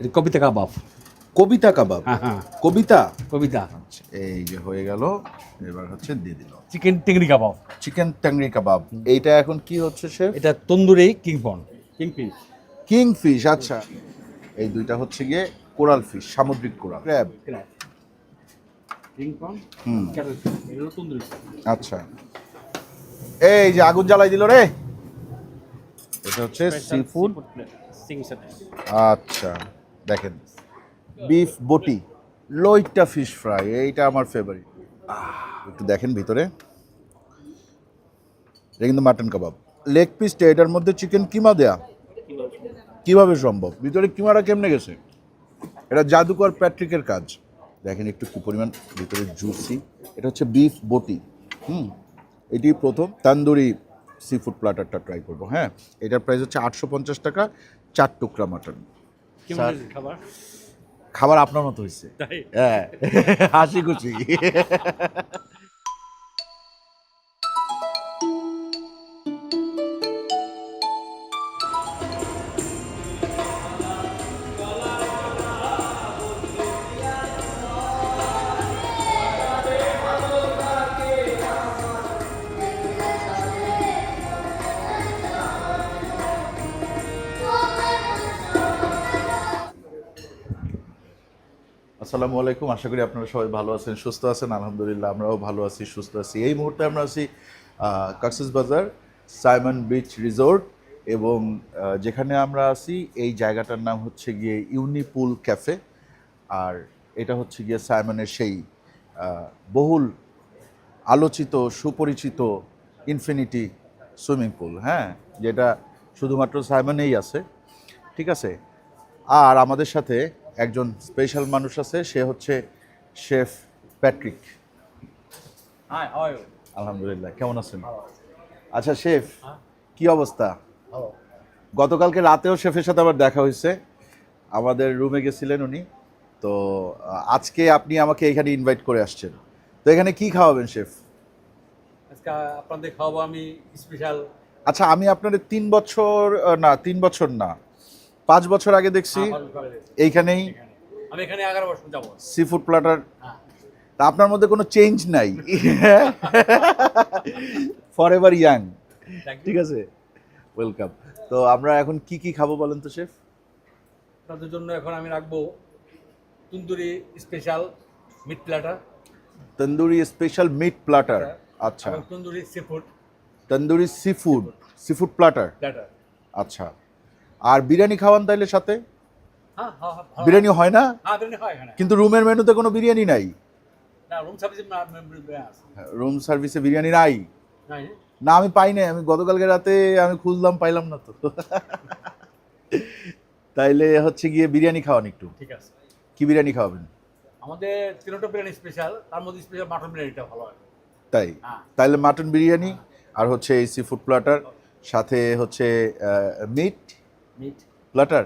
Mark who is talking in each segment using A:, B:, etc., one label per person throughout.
A: এটা কবিতা কাবাব।
B: কবিতা কাবাব।
A: হ্যাঁ হ্যাঁ।
B: কবিতা?
A: কবিতা।
B: আচ্ছা, এই যে হয়ে গেল এবার হচ্ছে দিয়ে দিল।
A: চিকেন টেংরি কাবাব।
B: চিকেন ট্যাংরি কাবাব। এইটা এখন কি হচ্ছে শেফ?
A: এটা tandoori king prawn king fish
B: king fish আচ্ছা। এই দুইটা হচ্ছে গিয়ে কোরাল ফিশ সামুদ্রিক কোরাল। ক্র্যাব। আচ্ছা। এই যে আগুন জ্বালাই দিল রে। এটা হচ্ছে সি ফুড আচ্ছা দেখেন বিফ বটি, লইট্টা ফিশ ফ্রাই এইটা আমার ফেভারিট একটু দেখেন ভিতরে। এটা কিন্তু মাটন কাবাব লেগ পিসটা এটার মধ্যে চিকেন কিমা দেয়া? কীভাবে সম্ভব? ভিতরে কিমাটা কেমনে গেছে? এটা জাদুকর প্যাট্রিকের কাজ। দেখেন একটু কি পরিমাণ ভিতরে জুসি এটা হচ্ছে বিফ বটি। হুম, এটি প্রথম। তান্দুরি সি ফুড প্লাটারটা ট্রাই করব হ্যাঁ? এটার প্রাইস হচ্ছে আটশো পঞ্চাশ টাকা। চার টুকরা মাটন।
A: খাবার?
B: খাবার আপনার মতো হয়েছে। হ্যাঁ হাসি খুশি আলাইকুম। আশা করি আপনারা সবাই ভালো আছেন, সুস্থ আছেন। আলহামদুলিল্লাহ, আমরাও ভালো আছি, সুস্থ আছি। এই মুহূর্তে আমরা আছি কাকসিস বাজার, সাইমন বিচ রিসোর্ট এবং যেখানে আমরা আছি, এই জায়গাটার নাম হচ্ছে গিয়ে ইউনিপুল ক্যাফে। আর এটা হচ্ছে গিয়ে সাইমনের সেই বহুল আলোচিত, সুপরিচিত ইনফিনিটি সুইমিং পুল হ্যাঁ? যেটা শুধুমাত্র সাইমনেই আছে, ঠিক আছে? আর আমাদের সাথে একজন স্পেশাল মানুষ আছে সে হচ্ছে শেফ প্যাট্রিক। আলহামদুলিল্লাহ কেমন আছেন? আচ্ছা শেফ
A: হ্যাঁ।
B: কি অবস্থা? গতকালকে রাতেও শেফের সাথে আবার দেখা হয়েছে। আমাদের রুমে গেছিলেন উনি। তো আজকে আপনি আমাকে এখানে ইনভাইট করে আসছেন। তো এখানে কি খাওয়াবেন শেফ?
A: আজকে আপনাদের খাওয়াবো আমি স্পেশাল
B: আচ্ছা আমি আপনাদের তিন বছর না তিন বছর না পাঁচ বছর আগে দেখছি এইখানেই
A: আমি এখানে এগারো বছর যাব।
B: সি ফুড প্লাটার
A: হ্যাঁ।
B: তা আপনার মধ্যে কোনো চেঞ্জ নাই। ফর এভার ইয়াং ঠিক আছে? ওয়েলকাম তো আমরা এখন কি কি খাব বলেন তো শেফ?
A: আপনাদের জন্য এখন আমি রাখব tandoori special meat platter
B: tandoori special meat platter আচ্ছা।
A: Tandoori sea food
B: tandoori sea food sea food platter
A: platter
B: আচ্ছা। আর বিরিয়ানি খাওয়ান তাইলে সাথে?
A: হ্যাঁ হ্যাঁ হ্যাঁ।
B: বিরিয়ানি হয় না? কিন্তু রুমের মেনুতে কোনো বিরিয়ানি নাই?
A: রুম সার্ভিস
B: বিরিয়ানি নাই? না আমি পাই নাই। আমি গতকালকে রাতে আমি খুঁজলাম পাইলাম না তো। তাইলে হচ্ছে গিয়ে বিরিয়ানি খাওয়ান একটু।
A: ঠিক আছে।
B: কি বিরিয়ানি খাওয়াবেন?
A: আমাদের তিনটা বিরিয়ানি স্পেশাল তার মধ্যে স্পেশাল মাটন বিরিয়ানিটা ভালো হয়।
B: তাই? তাইলে মাটন বিরিয়ানি আর হচ্ছে এই সি ফুড প্লাটার সাথে হচ্ছে meat
A: meat
B: platter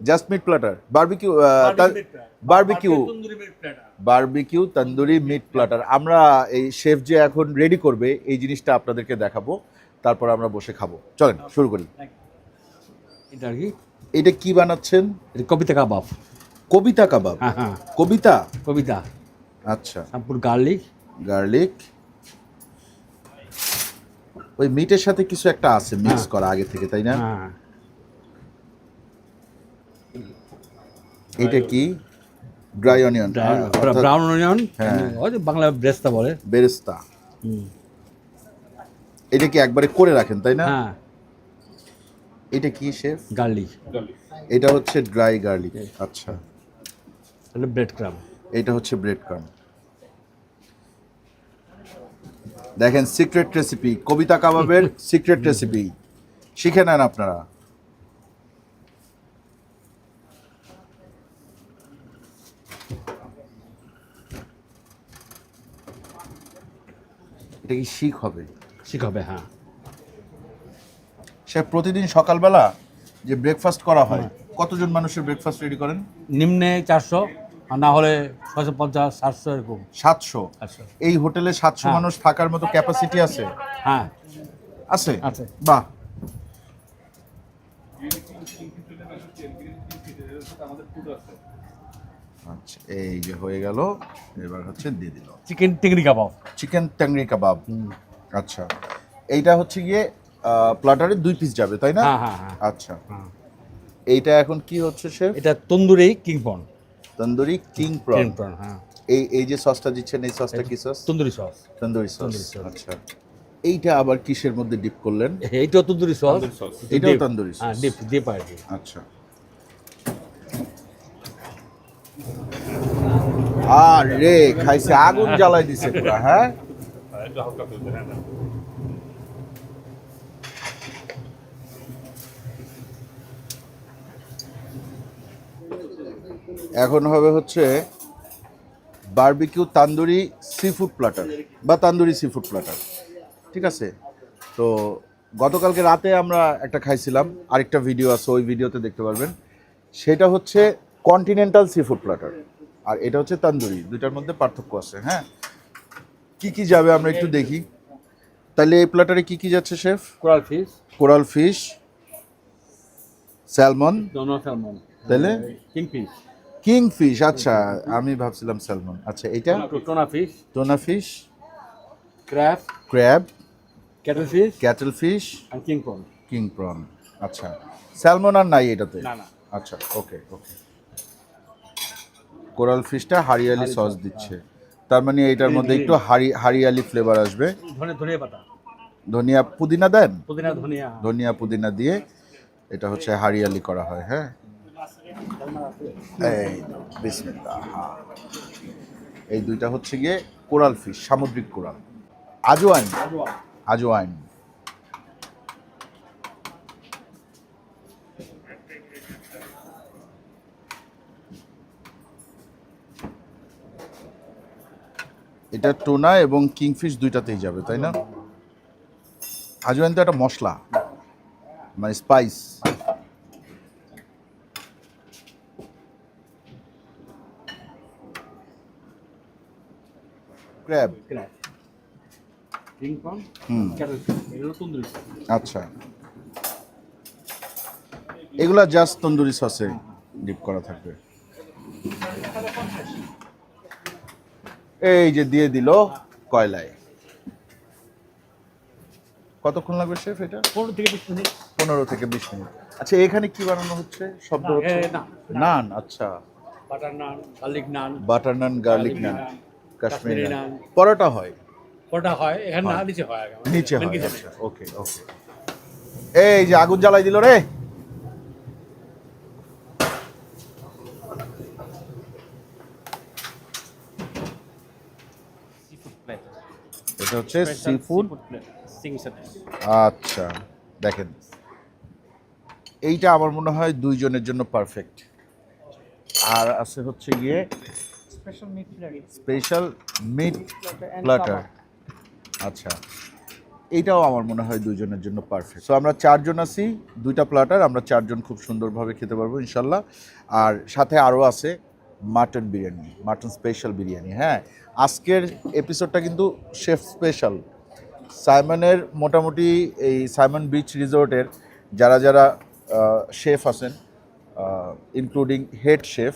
B: just meat platter barbecue
A: barbecue
B: barbecue।
A: Tandoori meat platter
B: barbecue tandoori meat platter আমরা এই শেফ যে এখন রেডি করবে এই জিনিসটা আপনাদেরকে দেখাবো। তারপর আমরা বসে খাব। চলেন শুরু করি।
A: এটা আর কি?
B: এটা কি বানাচ্ছেন?
A: কবিতা কাবাব।
B: কবিতা কাবাব?
A: হ্যাঁ হ্যাঁ।
B: কবিতা?
A: কবিতা।
B: আচ্ছা।
A: সম্পূর্ণ গার্লিক।
B: গার্লিক। ওই মিটের সাথে কিছু একটা আছে মিক্স
A: হ্যাঁ।
B: করা আগে থেকে তাই না?
A: হ্যাঁ।
B: এটা কি? ড্রাই অনিয়ন
A: ব্রাউন অনিয়ন
B: হ্যাঁ।
A: ওই বাংলা ব্রেস্তা বলে।
B: বেরেস্তা। এটা কি একবারে করে রাখেন তাই না?
A: হ্যাঁ।
B: এটা কি শেফ?
A: গার্লিক।
B: এটা হচ্ছে ড্রাই গার্লিক আচ্ছা।
A: তাহলে ব্রেড ক্রাম।
B: এটা হচ্ছে ব্রেড ক্রাম। দেখেন সিক্রেট রেসিপি কবিতা কাবাবের সিক্রেট রেসিপি। শিখে নেন আপনারা। এটা কি শিখ হবে
A: শিখাবে হ্যাঁ।
B: সে প্রতিদিন সকালবেলা যে ব্রেকফাস্ট করা হয় কতজন মানুষের ব্রেকফাস্ট রেডি করেন?
A: নিম্নে চারশো আর না হলে ছয়শো পঞ্চাশ সাতশো এরকম।
B: সাতশো?
A: আচ্ছা।
B: এই হোটেলে সাতশো
A: হ্যাঁ।
B: মানুষ থাকার মতো ক্যাপাসিটি আছে?
A: হ্যাঁ।
B: আছে?
A: আছে।
B: বাহ।
A: আমাদের ফুড আছে
B: আচ্ছা এই যে হয়ে গেল এবার হচ্ছে দিয়ে দিল।
A: চিকেন টিংরি কাবাব।
B: চিকেন ট্যাংরি কাবাব। আচ্ছা এইটা হচ্ছে গিয়ে প্লাটারে দুই পিস যাবে তাই না?
A: হ্যাঁ হ্যাঁ হ্যাঁ।
B: আচ্ছা। এইটা এখন কি হচ্ছে শেফ?
A: এটা তন্দুরি কিং পন
B: তন্দুরি কিং
A: কিং
B: প্রন
A: পন হ্যাঁ।
B: এই এই যে সসটা দিচ্ছেন এই সসটা কি sauce
A: tandoori sauce
B: tandoori sauce. আচ্ছা। এইটা আবার কিসের মধ্যে ডিপ করলেন?
A: এইটাও তন্দুরি সস
B: এটাও তন্দুরি সস
A: ডিপ ডিপ আর
B: আচ্ছা। আর রে খাইছে, আগুন জ্বালাই দিছে পুরা হ্যাঁ? এখন হবে হচ্ছে barbecue tandoori sea food platter বা তান্দুরি সি ফুড প্লাটার ঠিক আছে? তো গতকালকে রাতে আমরা একটা খাইছিলাম, আরেকটা ভিডিও আছে, ওই ভিডিওতে দেখতে পারবেন। সেটা হচ্ছে কন্টিনেন্টাল সি ফুড প্লাটার আর এটা হচ্ছে তান্দুরি দুইটার মধ্যে পার্থক্য আছে হ্যাঁ? কি কি যাবে আমরা একটু দেখি। তাহলে এই প্ল্যাটারে কি কি যাচ্ছে chef?
A: Coral fish.
B: Coral fish salmon.
A: Salmon.
B: তাহলে?
A: কিং ফিশ
B: কিং ফিশ আচ্ছা আমি ভাবছিলাম স্যালমন। আচ্ছা এটা
A: tuna fish.
B: Tuna fish.
A: Crab.
B: Crab.
A: Cuttle fish.
B: Cuttle fish.
A: আর কিং পন
B: কিং প্রন আচ্ছা। স্যালমন আর নাই এটাতে?
A: না না।
B: আচ্ছা ওকে ওকে। কোরাল ফিশটা হারিয়ালি সস দিচ্ছে। তার মানে এটার মধ্যে একটু হারি হারিয়ালি ফ্লেভার আসবে।
A: ধনিয়া পাতা।
B: ধনিয়া পুদিনা দেন?
A: পুদিনা ধনিয়া
B: ধনিয়া পুদিনা দিয়ে এটা হচ্ছে হারিয়ালি করা হয় হ্যাঁ। এই বিসমিল্লাহ হ্যাঁ। এই দুইটা হচ্ছে গিয়ে কোরাল ফিশ সামুদ্রিক কোরাল। আজওয়াইন। আজওয়াইন। এটা টোনা এবং কিংফিশ দুইটাতেই যাবে তাই না? আজওয়াইন তো একটা মশলা মানে স্পাইস ক্র্যাব হুম। আচ্ছা। এগুলা জাস্ট তন্দুরি সসে ডিপ করা থাকবে। এই যে দিয়ে দিল কয়লায়। কতক্ষণ লাগবে শেফ এটা?
A: পনেরো থেকে বিশ মিনিট।
B: পনেরো থেকে বিশ মিনিট। আচ্ছা এখানে কি বানানো হচ্ছে? শব্দ হচ্ছে নান আচ্ছা।
A: Butter naan garlic naan.
B: Butter naan garlic naan Kashmiri naan. Paratha হয়?
A: ওটা হয় এখানে না নিচে হয়
B: নিচে হয়। আচ্ছা ওকে ওকে এই যে আগুন জ্বালাই দিল রে। এটা হচ্ছে সি ফুড। আচ্ছা দেখেন। এইটা আমার মনে হয় দুইজনের জন্য পারফেক্ট আর আছে হচ্ছে গিয়ে. স্পেশাল মিট প্লাটার আচ্ছা এইটাও আমার মনে হয় দুইজনের জন্য পারফেক্ট সো আমরা চারজন আছি দুইটা প্লাটার আমরা চারজন খুব সুন্দরভাবে খেতে পারব ইনশাল্লাহ। আর সাথে আরও আছে mutton biryani mutton special biryani হ্যাঁ? আজকের এপিসোডটা কিন্তু শেফ স্পেশাল সাইমনের মোটামুটি এই সাইমন বিচ রিসোর্টের যারা যারা শেফ আছেন ইনক্লুডিং হেড শেফ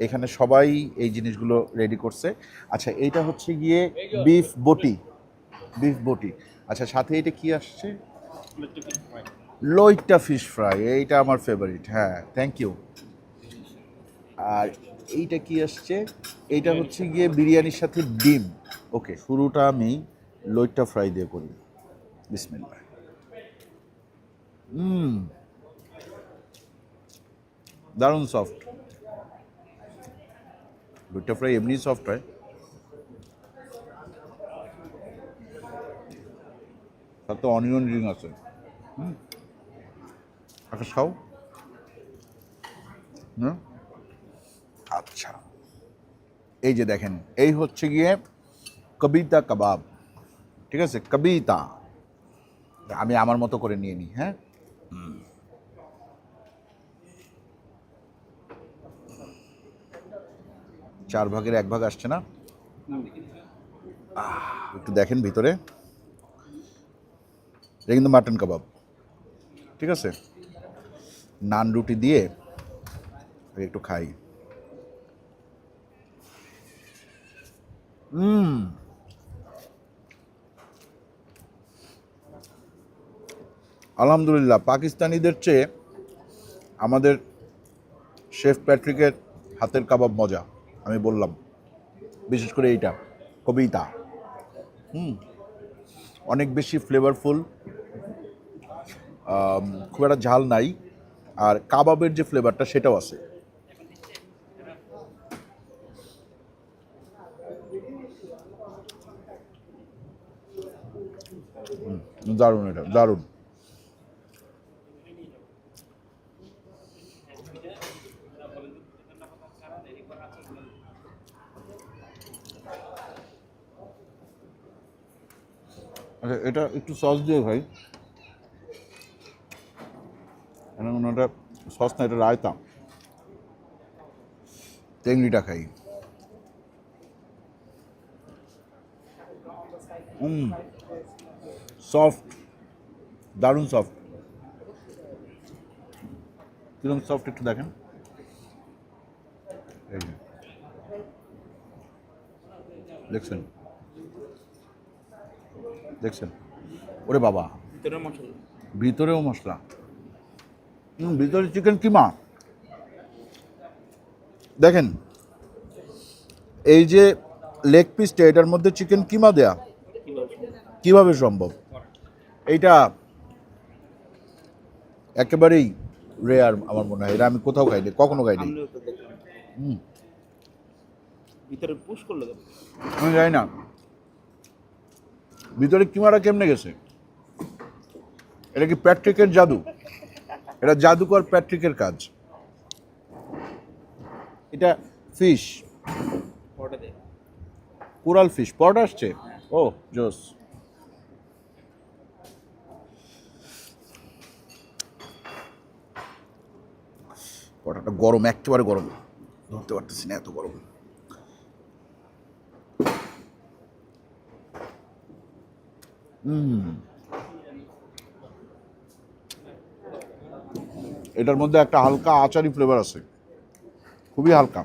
B: এখানে সবাই এই জিনিসগুলো রেডি করছে। আচ্ছা এইটা হচ্ছে গিয়ে বিফ বটি বিফ বটি আচ্ছা সাথে এটা কি আসছে? লইট্টা ফিশ ফ্রাই এইটা আমার ফেভারিট হ্যাঁ থ্যাংক ইউ আর এইটা কি আসছে? এইটা হচ্ছে গিয়ে বিরিয়ানির সাথে ডিম। ওকে শুরুটা আমি লইট্টা ফ্রাই দিয়ে করি। বিসমিল্লাহ। হুম। দারুণ সফট। লইট্টা ফ্রাই এমনি সফট হয়। তার তো অনিয়ন রিং আছে। হুম। একটা খাও। হুম আচ্ছা। এই যে দেখেন, এই হচ্ছে গিয়ে কবিতা কাবাব, ঠিক আছে? কবিতা। আমি আমার মতো করে নিয়ে নিই হ্যাঁ? চার ভাগের এক ভাগ আসছে না? একটু দেখেন ভিতরে। এটা কিন্তু মাটন কাবাব, ঠিক আছে? নান রুটি দিয়ে একটু খাই। হুম আলহামদুলিল্লাহ পাকিস্তানিদের চেয়ে আমাদের শেফ প্যাট্রিকের হাতের কাবাব মজা, আমি বললাম। বিশেষ করে এইটা, কবিতা। হুম। অনেক বেশি ফ্লেভারফুল খুব একটা ঝাল নাই, আর কাবাবের যে ফ্লেভারটা সেটাও আছে হুম, দারুণ এটা, দারুণ। আচ্ছা এটা একটু সস দিয়ে ভাই। এটা সস না, এটা রায়তা। টেংরিটা খাই। হুম সফট দারুণ সফট কীরকম সফট একটু দেখেন। দেখছেন? দেখছেন? ওরে বাবা। ভিতরেও মশলা। হুম ভিতরে চিকেন কিমা? দেখেন এই যে লেগ পিসটা এটার মধ্যে চিকেন কিমা দেয়া? কীভাবে সম্ভব? এইটা একেবারেই রেয়ার আমার মনে হয়। এটা আমি কোথাও খাইনি কখনো খাইনি। হুম।
C: ভিতরে পুশ করল
B: আমি জানি না। ভিতরে কিমারা কেমনে গেছে? এটা কি প্যাট্রিকের জাদু? এটা জাদুকর প্যাট্রিকের কাজ। এটা ফিশ কোরাল ফিশ পট আসছে? ও, জোস। পটাটা গরম, একেবারে গরম। ধরতে পারতেছি না এত গরম। এটার মধ্যে একটা হালকা আচারি ফ্লেভার আছে। খুবই হালকা।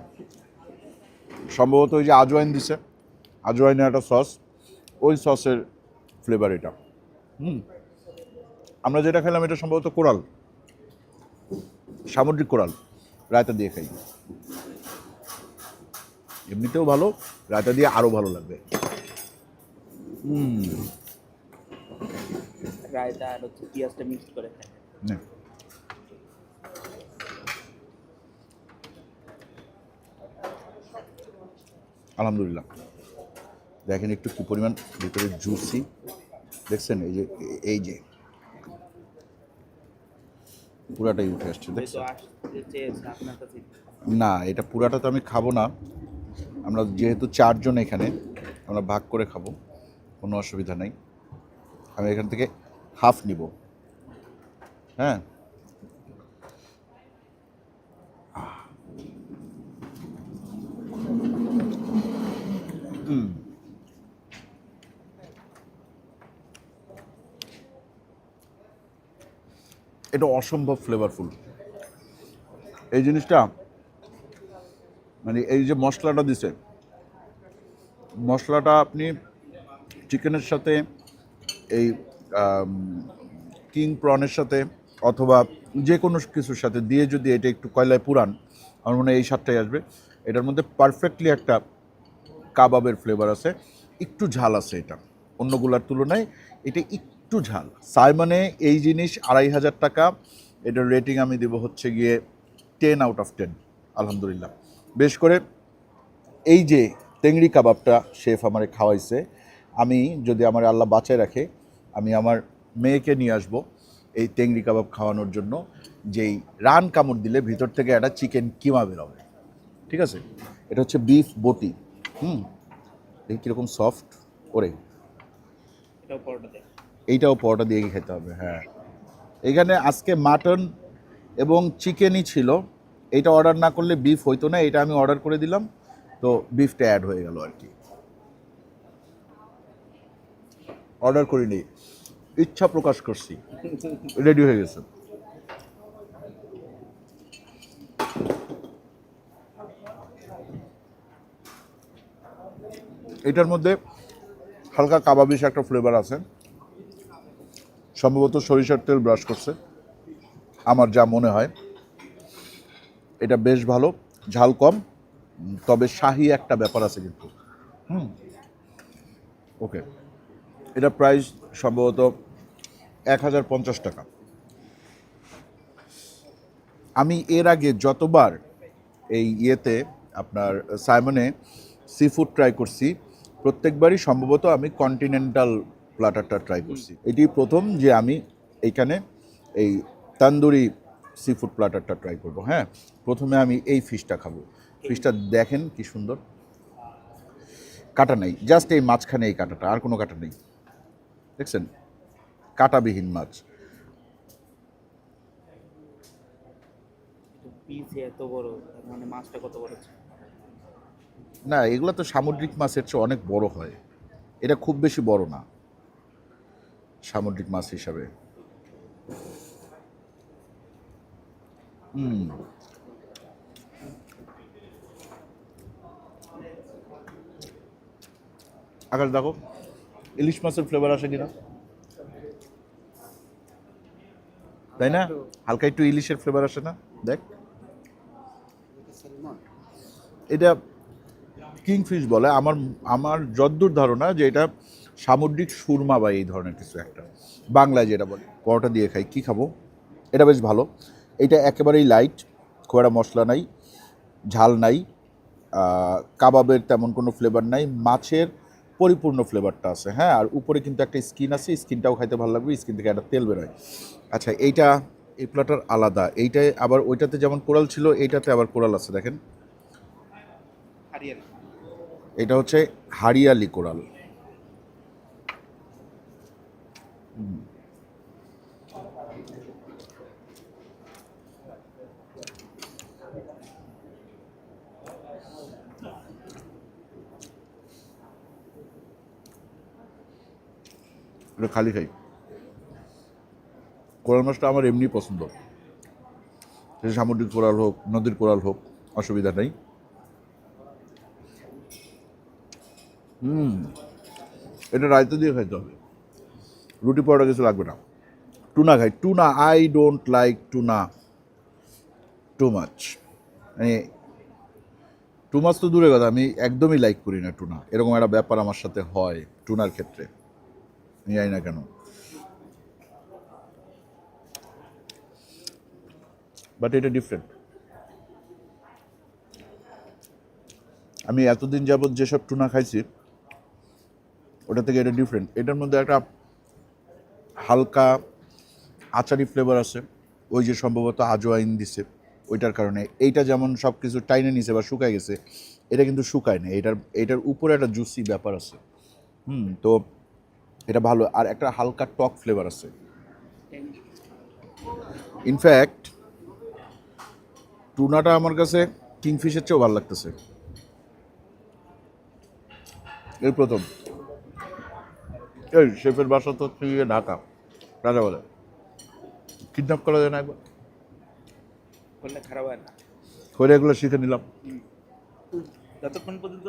B: সম্ভবত ওই যে আজওয়াইন দিছে। আজওয়াইনের একটা সস ওই সসের ফ্লেভার এটা। হুম। আমরা যেটা খেলাম এটা সম্ভবত কোরাল। সামুদ্রিক কোরাল রায়তা দিয়ে খাই। এমনিতেও ভালো রায়তা দিয়ে আরও ভালো লাগবে।
C: রায়তা আর হচ্ছে পেঁয়াজটা মিক্স করে খায়
B: নে। আলহামদুলিল্লাহ। দেখেন একটু কি পরিমাণ ভিতরে জুসি দেখছেন এই যে এই যে। পুরাটাই উঠে আসছে
C: কাছে।
B: না এটা পুরাটা তো আমি খাব না। আমরা যেহেতু চারজন এখানে আমরা ভাগ করে খাব কোনো অসুবিধা নেই। আমি এখান থেকে হাফ নিব। হ্যাঁ? এটা অসম্ভব ফ্লেভারফুল এই জিনিসটা মানে এই যে মশলাটা দিছে, মশলাটা আপনি চিকেনের সাথে, এই কিং প্রনের সাথে অথবা যে কোনো কিছুর সাথে দিয়ে যদি এটা একটু কয়লায় পুরান, আমার মনে হয় এই স্বাদটাই আসবে। এটার মধ্যে পারফেক্টলি একটা কাবাবের ফ্লেভার আছে, একটু ঝাল আছে এটা। অন্যগুলার তুলনায় এটা একটু ঝাল। সাইমনে এই জিনিস আড়াই হাজার টাকা, এটার রেটিং আমি দেবো হচ্ছে গিয়ে টেন আউট অফ টেন আলহামদুলিল্লাহ। বেশ করে এই যে তেংড়ি কাবাবটা শেফ আমারে খাওয়াইছে, আমি যদি আমার আল্লাহ বাঁচায় রাখে, আমি আমার মেয়েকে নিয়ে আসব এই তেংড়ি কাবাব খাওয়ানোর জন্য, যেই রান কামড় দিলে ভিতর থেকে একটা চিকেন কিমা বেরোবে। ঠিক আছে? এটা হচ্ছে বিফ বটি। হুম? দেখি কীরকম সফট করে
C: এটাও পরোটা
B: এইটাও পরোটা দিয়ে খেতে হবে হ্যাঁ। এখানে আজকে মাটন এবং চিকেনই ছিল। এটা অর্ডার না করলে বিফ হইতো না, এটা আমি অর্ডার করে দিলাম। তো বিফটা অ্যাড হয়ে গেল আর কি। অর্ডার করিনি। ইচ্ছা প্রকাশ করছি। রেডি হয়ে গেছে। এটার মধ্যে হালকা কাবাবিস একটা ফ্লেভার আছে। সম্ভবত সরিষার তেল ব্রাশ করছে। আমার যা মনে হয়। এটা বেশ ভালো, ঝাল কম, তবে শাহি একটা ব্যাপার আছে কিন্তু। হুম। ওকে। এটা প্রাইস সম্ভবত এক হাজার পঞ্চাশ টাকা। আমি এর আগে যতবার এই ইয়েতে আপনার সাইমনে সি ফুড ট্রাই করছি, প্রত্যেকবারই সম্ভবত আমি কন্টিনেন্টাল প্লাটারটা ট্রাই করছি। এটি প্রথম যে আমি এইখানে এই তান্দুরি সি ফুড প্লাটারটা ট্রাই করব হ্যাঁ? প্রথমে আমি এই ফিশটা খাব। ফিশটা দেখেন কি সুন্দর। কাটা নেই জাস্ট এই মাঝখানে এই কাটাটা আর কোনো কাটা নেই। দেখছেন? কাটাবিহীন মাছ।
C: এত বড় মানে মাছটা কত বড়
B: না এগুলো তো সামুদ্রিক মাছের চেয়ে অনেক বড় হয়। এটা খুব বেশি বড় না। সামুদ্রিক মাছ হিসাবে। আকাশ, দেখো, ইলিশ মাছের ফ্লেভার আসে কিনা? তাই না? হালকা একটু ইলিশের ফ্লেভার আসে না? দেখ। এটা কিংফিশ বলে। আমার আমার যদ্দূর ধারণা যে এটা সামুদ্রিক সুরমা বা এই ধরনের কিছু একটা। বাংলায় যেটা বলে পরোটা দিয়ে খাই কী খাব? এটা বেশ ভালো। এটা একেবারেই লাইট খুব একটা মশলা নাই ঝাল নাই কাবাবের তেমন কোনো ফ্লেভার নাই মাছের পরিপূর্ণ ফ্লেভারটা আছে হ্যাঁ? আর উপরে কিন্তু একটা স্কিন আছে স্কিনটাও খাইতে ভালো লাগবে স্কিন থেকে একটা তেল বেরোয়। আচ্ছা এইটা এই প্লাটার আলাদা। এইটাই আবার ওইটাতে যেমন কোরাল ছিল এইটাতে আবার কোরাল আছে দেখেন। এটা হচ্ছে হারিয়ালি কোরাল। এটা খালি খাই। কোরাল মাছটা আমার এমনি পছন্দ। সে সামুদ্রিক কোরাল হোক, নদীর কোরাল হোক, অসুবিধা নেই। হুম, এটা রায়তা দিয়ে খাইতে হবে। রুটি পরোটা কিছু লাগবে না। টুনা খাই। Tuna I don't like tuna. Too much মানে টু মাছ তো দূরে কথা, আমি একদমই লাইক করি না টুনা। এরকম একটা ব্যাপার আমার সাথে হয় টুনার ক্ষেত্রে। জানি না কেন? বাট এটা ডিফারেন্ট আমি এতদিন যাবৎ যেসব টুনা খাইছি, ওটা থেকে এটা ডিফারেন্ট এটার মধ্যে একটা হালকা আচারি ফ্লেভার আছে। ওই যে সম্ভবত আজওয়াইন দিছে, ওইটার কারণে। এইটা যেমন সব কিছু টাইনে নিছে বা শুকায় গেছে, এটা কিন্তু শুকায় না এটার এটার উপরে একটা জুসি ব্যাপার আছে। হুম, তো এটা ভালো আর একটা হালকা টক ফ্লেভার আছে। ইনফ্যাক্ট টুনাটা আমার কাছে কিংফিশের চেয়েও ভালো লাগতেছে। এই প্রথম। এই শেফের বাসা তো হচ্ছে গিয়ে ঢাকা। রাজা বলে কিডন্যাপ করা যায় না একবার।
C: করলে খারাপ হয় না।
B: করে এগুলো শিখে নিলাম।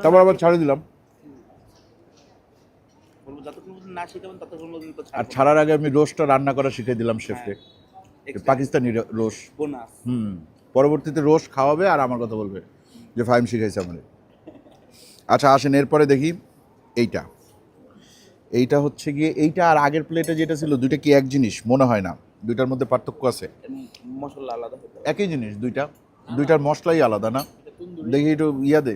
B: তারপর আবার ছাড়ে দিলাম।
C: বলব যতক্ষণ পর্যন্ত না শিখাবেন ততক্ষণ পর্যন্ত
B: আর ছাড়ার আগে আমি রোস্টটা রান্না করা শিখে দিলাম শেফকে। পাকিস্তানি রোস
C: বোনাস।
B: হুম পরবর্তীতে রোজ খাওয়াবে আর আমার কথা বলবে যে ফাইম শিখাইছে আমাদের আচ্ছা আসেন এরপরে দেখি এইটা। এইটা হচ্ছে গিয়ে এইটা আর আগের প্লেটে যেটা ছিল দুইটা কি এক জিনিস? মনে হয় না। দুইটার মধ্যে পার্থক্য আছে?
C: মশলা আলাদা
B: একই জিনিস দুইটা। দুইটার মশলাই আলাদা না? দেখি একটু ইয়া দে।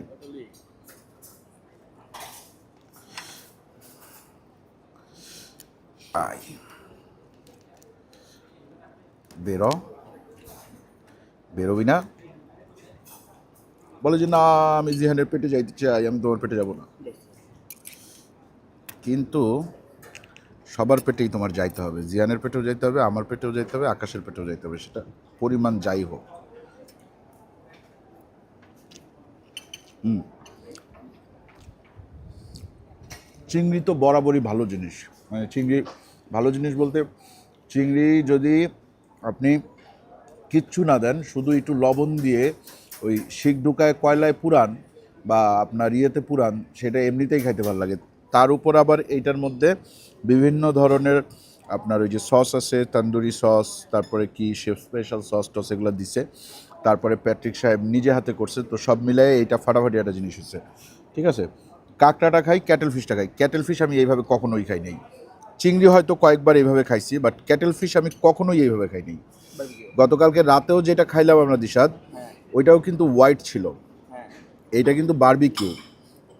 B: আই বেরো বেরোবি না বলে যে, না, আমি জিহানের পেটে যাইতে চাই, আমি তোমার পেটে যাব না। কিন্তু সবার পেটেই তোমার যাইতে হবে। জিয়ানের পেটেও যাইতে হবে, আমার পেটেও যাইতে হবে, আকাশের পেটেও যাইতে হবে, সেটা পরিমাণ যাই হোক। চিংড়ি তো বরাবরই ভালো জিনিস। মানে চিংড়ি ভালো জিনিস বলতে চিংড়ি যদি আপনি কিচ্ছু না দেন, শুধু একটু লবণ দিয়ে ওই শিক ঢুকায় কয়লায় পুরান বা আপনার ইয়েতে পুরান, সেটা এমনিতেই খাইতে ভালো লাগে। তার উপর আবার এইটার মধ্যে বিভিন্ন ধরনের আপনার ওই যে সস আছে, তন্দুরি সস, তারপরে কি শেফ স্পেশাল সস টস এগুলো দিছে। তারপরে প্যাট্রিক সাহেব নিজে হাতে করছে, তো সব মিলাই এইটা ফাটাফাটি একটা জিনিস হচ্ছে ঠিক আছে? কাঁকড়াটা খাই, ক্যাটেল ফিশটা খাই। ক্যাটেল ফিশ আমি এইভাবে কখনোই খাই নাই। চিংড়ি হয়তো কয়েকবার এইভাবে খাইছি বাট ক্যাটেল ফিশ আমি কখনোই এইভাবে
C: খাইনি।
B: গতকালকে রাতেও যেটা খাইলাম আমরা দিশাদ
C: হ্যাঁ।
B: ওইটাও কিন্তু হোয়াইট ছিল।
C: হ্যাঁ।
B: এইটা কিন্তু বারবিকিউ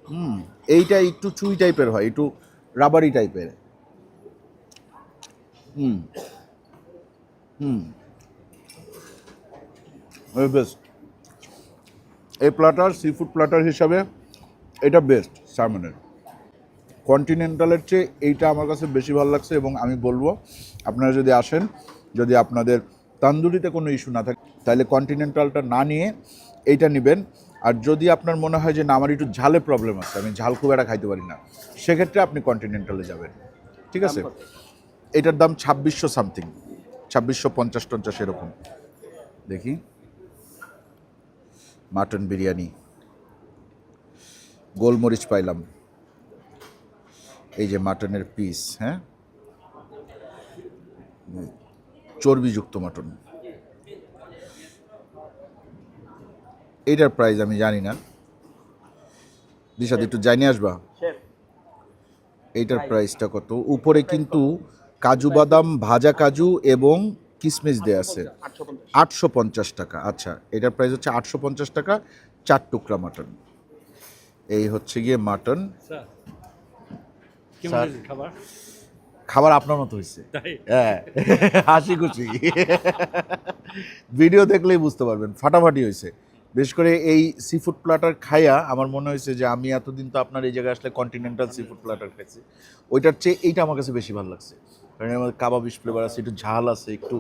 B: হুম এইটা একটু চুই টাইপের হয় একটু রাবারি টাইপের হুম হুম। বেস্ট এই প্লাটার সি ফুড প্লাটার হিসাবে এটা বেস্ট সার্মনের কন্টিনেন্টালের চেয়ে এইটা আমার কাছে বেশি ভালো লাগছে এবং আমি বলব আপনারা যদি আসেন যদি আপনাদের তান্দুরিতে কোনো ইস্যু না থাকে তাহলে কন্টিনেন্টালটা না নিয়ে এইটা নেবেন। আর যদি আপনার মনে হয় যে না আমার একটু ঝালে প্রবলেম আছে আমি ঝাল খুব একটা খাইতে পারি না সেক্ষেত্রে আপনি কন্টিনেন্টালে যাবেন। ঠিক আছে? এটার দাম ছাব্বিশশো সামথিং ছাব্বিশশো পঞ্চাশ টঞ্চাশ এরকম। দেখি। মাটন বিরিয়ানি। গোলমরিচ পাইলাম। এই যে মাটনের পিস হ্যাঁ? চর্বিযুক্ত মাটন। এইটার প্রাইস আমি জানি না। দিশাদ একটু জানিয়ে আসবা? এইটার প্রাইসটা কত? উপরে কিন্তু কাজু বাদাম ভাজা কাজু এবং কিশমিশ দেয়া আছে।
C: আটশো পঞ্চাশ
B: আটশো পঞ্চাশ টাকা। আচ্ছা এটার প্রাইস হচ্ছে আটশো পঞ্চাশ টাকা চার টুকরা মাটন। এই হচ্ছে গিয়ে মাটন।
A: স্যার খাবার?
B: খাবার আপনার মতো হয়েছে। হ্যাঁ হাসি খুশি। ভিডিও দেখলেই বুঝতে পারবেন ফাটাফাটি হয়েছে। বিশেষ করে এই সি ফুড প্লাটার খাইয়া আমার মনে হয়েছে যে আমি এতদিন তো আপনার এই জায়গায় আসলে কন্টিনেন্টাল সি ফুড প্লাটার খাইছি। ওইটার চেয়ে এইটা আমার কাছে বেশি ভালো লাগছে। কারণ মধ্যে কাবাবিশ ফ্লেভার আছে একটু ঝাল আছে একটু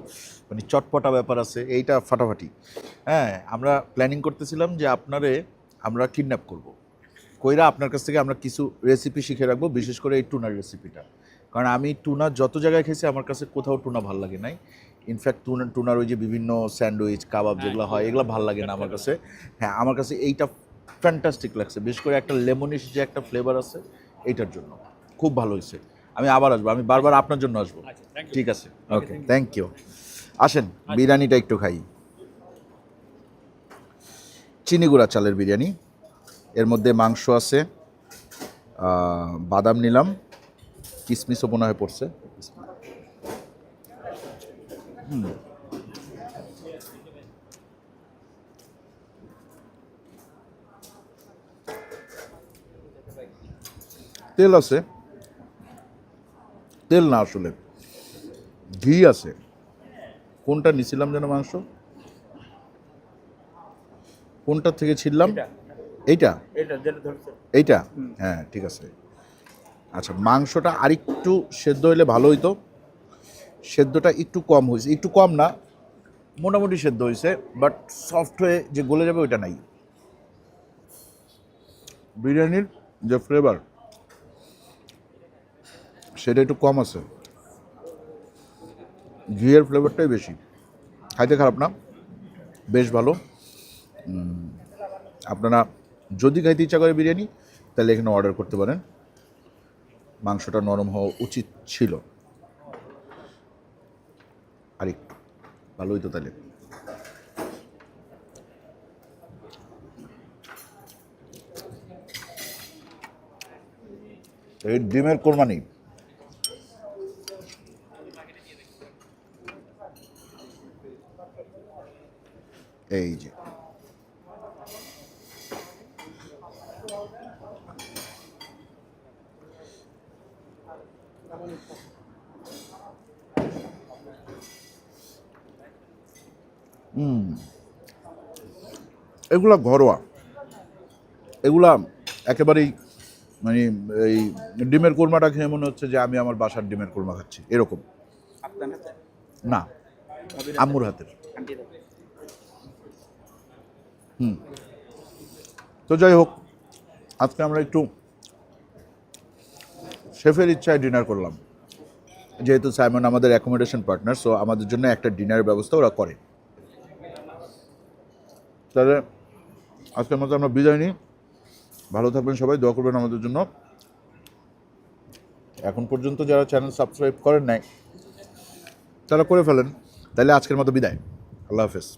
B: মানে চটপটা ব্যাপার আছে এইটা ফাটাফাটি। হ্যাঁ আমরা প্ল্যানিং করতেছিলাম যে আপনারে আমরা কিডন্যাপ করব। কইরা আপনার কাছ থেকে আমরা কিছু রেসিপি শিখে রাখব বিশেষ করে এই টুনার রেসিপিটা কারণ আমি টুনা যত জায়গায় খেয়েছি আমার কাছে কোথাও টুনা ভালো লাগে নাই। ইনফ্যাক্ট টুনা টুনার ওই যে বিভিন্ন স্যান্ডউইচ কাবাব যেগুলো হয় এগুলো ভালো লাগে না আমার কাছে। হ্যাঁ আমার কাছে এইটা ফ্যান্টাস্টিক লাগছে। বিশেষ করে একটা লেমনিশ যে একটা ফ্লেভার আছে এইটার জন্য। খুব ভালো হয়েছে। আমি আবার আসব আমি বারবার আপনার জন্য আসব।
A: আচ্ছা
B: ঠিক আছে। ওকে থ্যাংক ইউ আসেন বিরিয়ানিটা একটু খাই। চিনি গুঁড়া চালের বিরিয়ানি। এর মধ্যে মাংস আছে বাদাম নিলাম কিশমিশও মনে হয় পড়ছে। তেল আছে। তেল না আসলে, ঘি আছে। কোনটা নিছিলাম যেন মাংস? কোনটা থেকে ছিললাম এইটা?
C: এটা যেটা ধরছে।
B: এইটা? হ্যাঁ ঠিক আছে। আচ্ছা মাংসটা আরেকটু সেদ্ধ হলে ভালো হইতো। সেদ্ধটা একটু কম হয়েছে একটু কম না মোটামুটি সেদ্ধ হয়েছে বাট সফট হয়ে যে গলে যাবে ওইটা নাই। বিরিয়ানির যে ফ্লেভার সেটা একটু কম আছে। ঘিয়ের ফ্লেভারটাই বেশি। খাইতে খারাপ না বেশ ভালো। আপনারা যদি খাইতে ইচ্ছা করে বিরিয়ানি, তাহলে এখানে অর্ডার করতে পারেন। মাংসটা নরম হওয়া উচিত ছিল। আর একটু ভালোই তো তাহলে। এই ডিমের কোরবানি। এই যে। এগুলা ঘরোয়া। এগুলা একেবারেই মানে এই ডিমের কোরমাটা খেয়ে মনে হচ্ছে যে আমি আমার বাসার ডিমের কোরমা খাচ্ছি এরকম। না আম্মুর হাতের। হুম। তো যাই হোক আজকে আমরা একটু শেফের ইচ্ছায় ডিনার করলাম। যেহেতু সাইমন আমাদের অ্যাকোমোডেশন পার্টনার সো আমাদের জন্য একটা ডিনারের ব্যবস্থা ওরা করে। তাহলে আজকের মতো আমরা বিদায় নিই। ভালো থাকবেন সবাই, দোয়া করবেন আমাদের জন্য। এখন পর্যন্ত যারা চ্যানেল সাবস্ক্রাইব করেন নাই, তারা করে ফেলেন। তাহলে আজকের মতো বিদায়। আল্লাহ হাফেজ।